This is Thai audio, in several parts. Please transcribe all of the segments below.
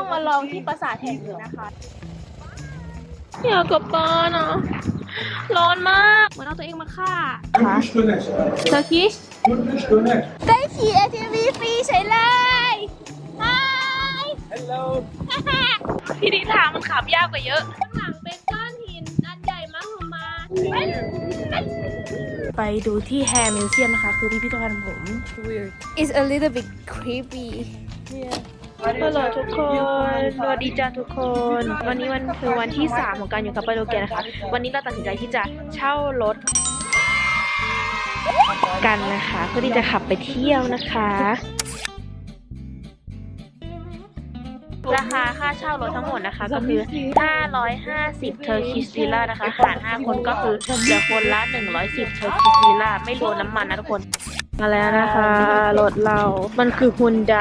ต้องมาลองที่ปราสาทแห่งนี้นะคะ อยากกลับบ้านอะ ร้อนมาก เหมือนเอาตัวเองมาฆ่า Turkish döner. เทอร์คิช Turkish döner. ได้ขี่ ATV ฟรีใช่เลยฮาย Hello. ที่นี่ทางมันขับยากกว่าเยอะ ข้างหลังเป็นก้อนหินอันใหญ่มากมา ไปดูที่แฮร์มิวเซียมนะคะ คือพิพิธภัณฑ์ผม Weird. It's a little bit creepy ฮัลโหลทุกคนสวัสดีจ้าทุกคน วันนี้มันคือวันที่ 3 ของการอยู่กับปาโดเกียนะคะ วันนี้เราตัดสินใจที่จะเช่ารถกันนะคะเพื่อที่จะขับไปเที่ยวนะคะ ราคาค่าเช่ารถทั้งหมดนะคะ ก็คือ 550 เทอร์คิสลีล่านะคะ หาร 5 คนก็คือเหลือคนละ 110 เทอร์คิสลีล่าไม่รวมน้ำมันนะทุกคน มาแล้วนะคะ รถเรา มันคือฮุนได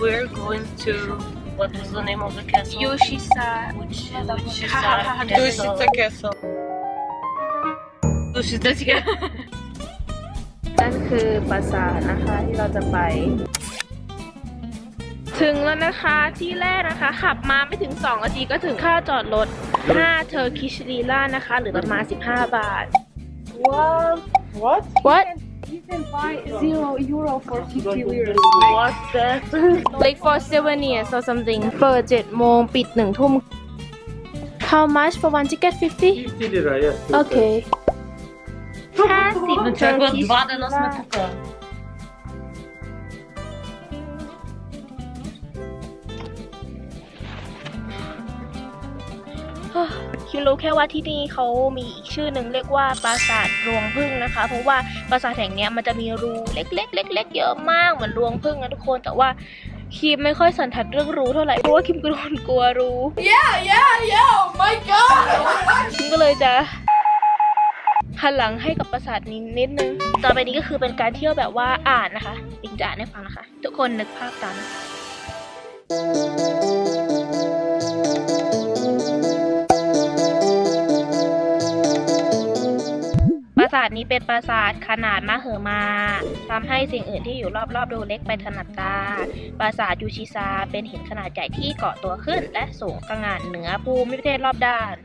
We're going to what is the name of the castle? ยูชิซา Which which is Ha, ha, ha, that Dushita castle? Dushita castle. นั่นคือปราสาทนะคะที่เราจะไป ถึงแล้วนะคะที่แรกนะคะ ขับมาไม่ถึง 2 นาทีก็ถึงค่าจอดรถ5เทอร์คิชลีลานะคะ หรือประมาณ 15 บาท What? What? What You can buy zero euro for 50 liras. What's that? like for seven years or something เปิด7โมงปิด1ทุ่ม How much for one ticket 50 50 lira, yes. Okay 50 Czego Turkish dwa na lira. คิวรู้แค่ว่าที่นี่เขามีอีกชื่อหนึ่งเรียกว่าปราสาทรวงพึ่งนะคะ เพราะว่าปราสาทแห่งเนี้ยมันจะมีรูเล็กๆเล็กๆเยอะมากเหมือนรวงพึ่งนะทุกคนแต่ว่าคิมไม่ค่อยสันทัดเรื่องรูเท่าไหร่เพราะว่าคิมกลัวกลัวรู Yeah, yeah, yeah. Oh my god. คิมก็เลยจะหันหลังให้กับปราสาทนี้นิดนึง ต่อไปนี้ก็คือเป็นการเที่ยวแบบว่าอ่านนะคะปิงจะอ่านให้ฟังนะคะ ทุกคนนึกภาพตามนะคะาสาทนี้เป็นปราสาทขนาดมหึมาทำให้สิ่งอื่นที่อยู่รอบๆดูเล็กไปถนัดตา ปราสาทยูชิซาเป็นหินขนาดใหญ่ที่เกาะตัวขึ้น และสูงตระหง่านเหนือภูมิประเทศรอบด้าน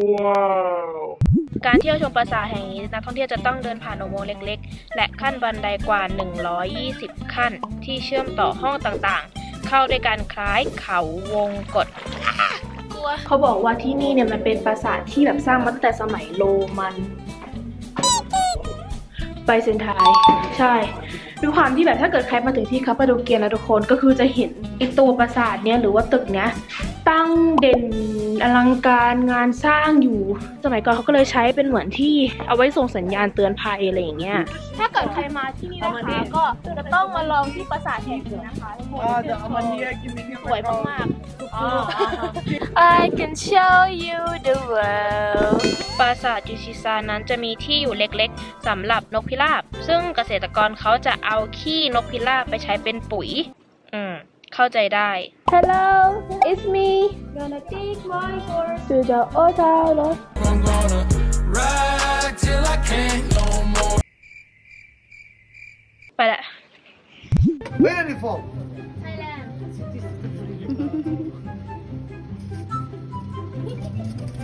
Wow. การเที่ยวชมปราสาทแห่งนี้นักท่องเที่ยวจะต้องเดินผ่านอุโมงค์เล็ก ๆ และขั้นบันไดกว่า 120 ขั้น ที่เชื่อมต่อห้องต่างๆ เข้าด้วยการคล้ายเขาวงกฏ เขาบอกว่าที่นี่เนี่ยมันเป็นปราสาทที่แบบสร้างมาตั้งแต่สมัยโรมัน ไปเซนไทาย ใช่ด้วยความที่แบบถ้าเกิดใครมาถึงที่คาปาโดเกียนะทุกคนก็คือจะเห็นไอตัวปราสาทเนี่ยหรือว่าตึกเนี้ย ตั้งเด่นอลังการงานสร้างอยู่ สมัยก่อนเขาก็เลยใช้เป็นเหมือนที่เอาไว้ส่งสัญญาณเตือนภัยอะไรอย่างเงี้ย ถ้าเกิดใครมาที่นี่นะคะก็จะต้องมาลองที่ปราสาทแห่งนี้นะคะทุกคน Ah, the Amania giving you สวยมากๆ I can show you the world ปราสาทยูชิซานั้นจะมีที่อยู่เล็กๆสำหรับนกพิราบ ซึ่งเกษตรกรเขาจะเอาขี้นกพิราบไปใช้เป็นปุ๋ย อืม เข้าใจได้ Hello it's me gonna take my horse to the old town I'm gonna ride till I can't no more. ไปละ Where are you from?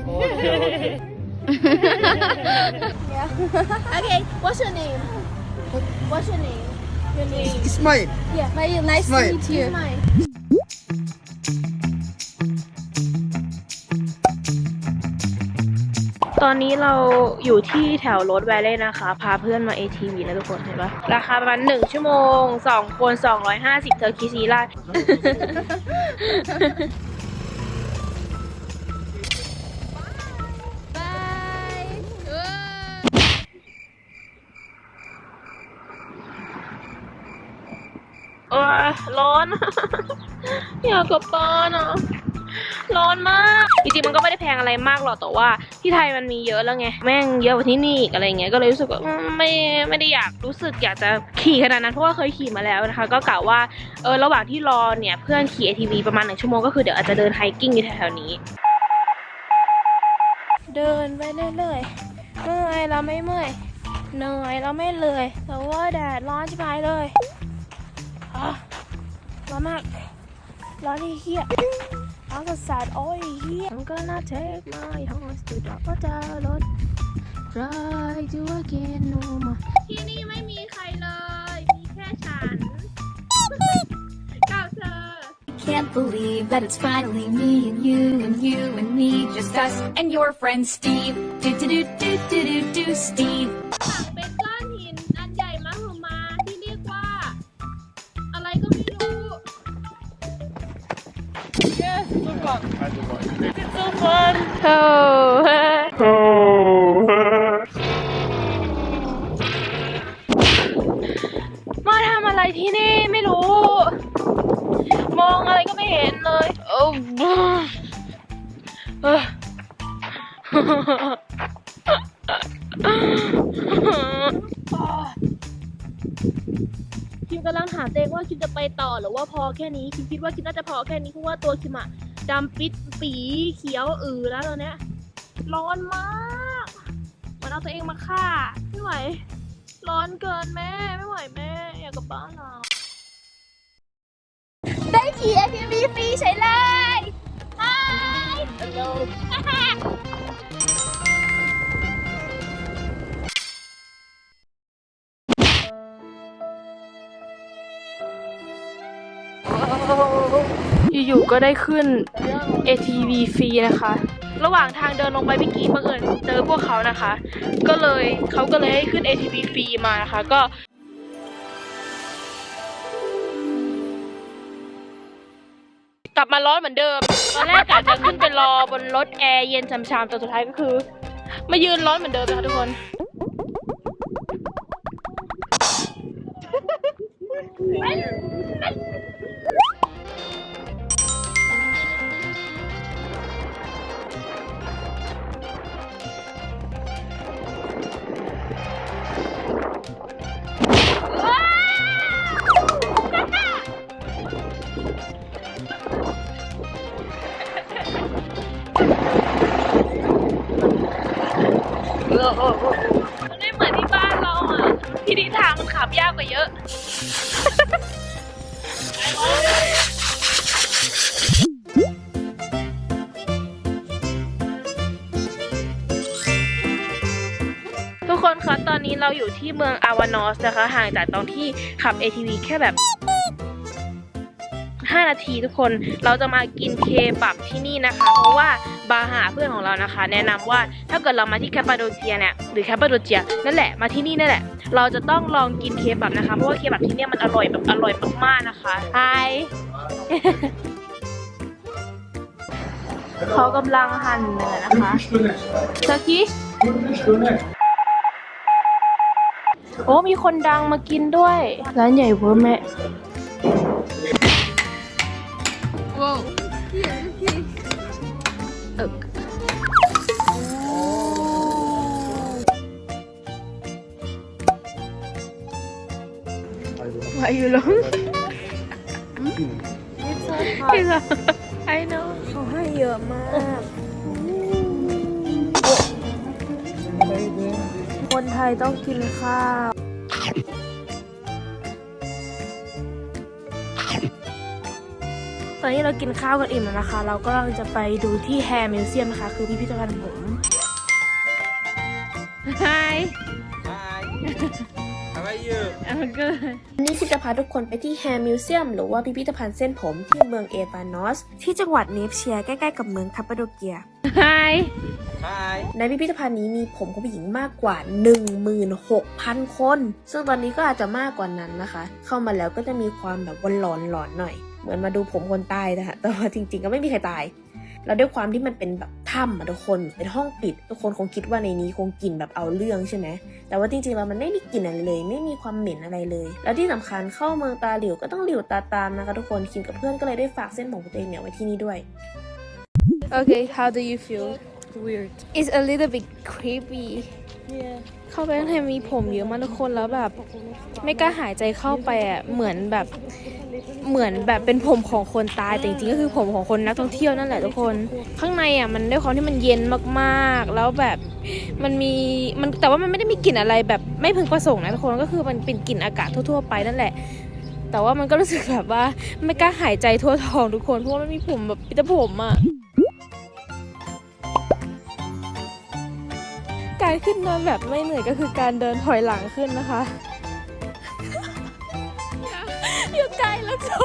Okay, okay. Okay what's your name What's your name Your name Ismail. Yeah my nice Smile. meet you ตอนนี้เราอยู่ที่แถวรถแวลเล่นะคะ พาเพื่อนมา ATV แล้วทุกคนเห็นปะราคาประมาณ1ชั่วโมง 2 คน 250 เทอร์คิซีล่า ร้อน อยากกลับบ้านอะ ร้อนมาก จริงๆมันก็ไม่ได้แพงอะไรมากหรอก แต่ว่าที่ไทยมันมีเยอะแล้วไง แม่งเยอะกว่าที่นี่อีกอะไรเงี้ย ก็เลยรู้สึกว่าอืมไม่ไม่ได้อยากรู้สึกอยากจะขี่ขนาดนั้น เพราะว่าเคยขี่มาแล้วนะคะ ก็กะว่าเออระหว่างที่รอเนี่ยเพื่อนขี่ ATV ประมาณหนึ่งชั่วโมงก็คือเดี๋ยวอาจจะเดินไฮกิ้งอยู่แถวๆนี้ เดินไปเรื่อยๆเมื่อยเราไม่เมื่อย เหนื่อยแล้วไม่เลยแต่ว่าแดดร้อนชิบหายเลย ร้อนมาก ร้อนที่เฮียร้อนกระสาดโอ้ยเฮีย I'm gonna take my horse to the water road try to again no more ที่นี่ไม่มีใครเลย มีแค่ฉัน กับเธอ Can't believe that it's finally me and you and you and me, just us and your friend Steve. Do do do do do do do Steve. โอ้มาทำอะไรที่นี่ไม่รู้ มองอะไรก็ไม่เห็นเลย โอ้เออคิมกำลังถามตัวเองว่าคิมจะไปต่อหรือว่าพอแค่นี้ คิมคิดว่าคิมน่าจะพอแค่นี้เพราะว่าตัวคิมอะ ดำปิดปีเขียวอือแล้วตอนเนี้ยร้อนมากเหมันเอาตัวเองมาฆ่าไม่ไหว ร้อนเกินแม่ไม่ไหวแม่ อยากกลับบ้านแล้วได้ขี่ ATV ฟรีใช่เลยฮ อยู่ๆก็ได้ขึ้น ATV ฟรีนะคะ ระหว่างทางเดินลงไปเมื่อกี้บังเอิญเจอพวกเขานะคะ ก็เลยเขาก็เลยให้ขึ้น ATV ฟรีมานะคะ ก็กลับมาร้อนเหมือนเดิม ตอนแรกกะจะขึ้นไปรอบนรถแอร์เย็นชามๆแต่สุดท้ายก็คือ มายืนร้อนเหมือนเดิมนะคะทุกคน มันไม่เหมือนที่บ้านเราอะ ที่นี่ทางมันขับยากกว่าเยอะ ทุกคนคะตอนนี้เราอยู่ที่เมืองอาวานอสนะคะ ห่างจากตรงที่ขับ ATV แค่แบบ 5 นาทีทุกคนเราจะมากินเคบับที่นี่นะคะ เพราะว่าบาหาเพื่อนของเรานะคะ แนะนำว่าถ้าเกิดเรามาที่แคปปาโดเจียเนี่ยหรือแคปปาโดเจียนั่นแหละมาที่นี่นั่นแหละ เราจะต้องลองกินเคบับนะคะ เพราะว่าเคบับที่นี่มันอร่อยแบบอร่อยมากๆนะคะไฮเขากำลังหั่นเนื้อนะคะสกิชโอ้มีคนดังมากินด้วย ร้านใหญ่เวอร์แม่ วายอยู่ลง It's a I know เขาให้เยอะมาก คนไทยต้องกินข้าว ตอนนี้เรากินข้าวกันอิ่มแล้วนะคะ เราก็จะไปดูที่แฮร์มิวเซียมนะคะ คือพิพิธภัณฑ์ผม Hi Hi. How are you? I'm good วันนี้คิดจะพาทุกคนไปที่แฮร์มิวเซียมหรือว่าพิพิธภัณฑ์เส้นผมที่เมืองเอฟานอส ที่จังหวัดเนฟเชียใกล้ๆกับเมืองคาปปาโดเกีย Hi Hi. ในพิพิธภัณฑ์นี้มีผมของผู้หญิงมากกว่า 16,000 คน ซึ่งตอนนี้ก็อาจจะมากกว่านั้นนะคะ เข้ามาแล้วก็จะมีความแบบวันหลอนหลอนๆหน่อย เหมือนมาดูผมคนตายนะคะแต่ว่าจริงๆก็ไม่มีใครตาย แล้วด้วยความที่มันเป็นแบบถ้ำอะทุกคนเป็นห้องปิด ทุกคนคงคิดว่าในนี้คงกลิ่นแบบเอาเรื่องใช่ไหมแต่ว่าจริงๆแล้วมันไม่มีกลิ่นอะไรเลย ไม่มีความเหม็นอะไรเลย แล้วที่สำคัญเข้าเมืองตาหลิวก็ต้องหลิวตาตามนะคะทุกคนคิมกับเพื่อนก็เลยได้ฝากเส้นผมของตัวเองเนี่ยไว้ที่นี่ด้วย Okay how do you feel Weird. It's a little bit creepy Yeah. เข้าไปข้างในมีผมเยอะมากทุกคนแล้วแบบ ไม่กล้าหายใจเข้าไปอะเหมือนแบบเหมือนแบบเป็นผมของคนตายแต่จริงๆก็คือผมของคนนักท่องเที่ยวนั่นแหละทุกคน ข้างในอะมันด้วยความที่มันเย็นมากๆ แล้วแบบมันมีมันแต่ว่ามันไม่ได้มีกลิ่นอะไรแบบไม่พึงประสงค์นะทุกคนก็คือมันเป็นกลิ่นอากาศทั่วๆไปนั่นแหละ แต่ว่ามันก็รู้สึกแบบว่าไม่กล้าหายใจทั่วท้องทุกคนเพราะว่ามันมีผมแบบมีแต่ผมอะ การขึ้นเนอนแบบไม่เหนื่อยก็คือการเดินถอยหลังขึ้นนะคะอยู่ไกลแล้วจ้า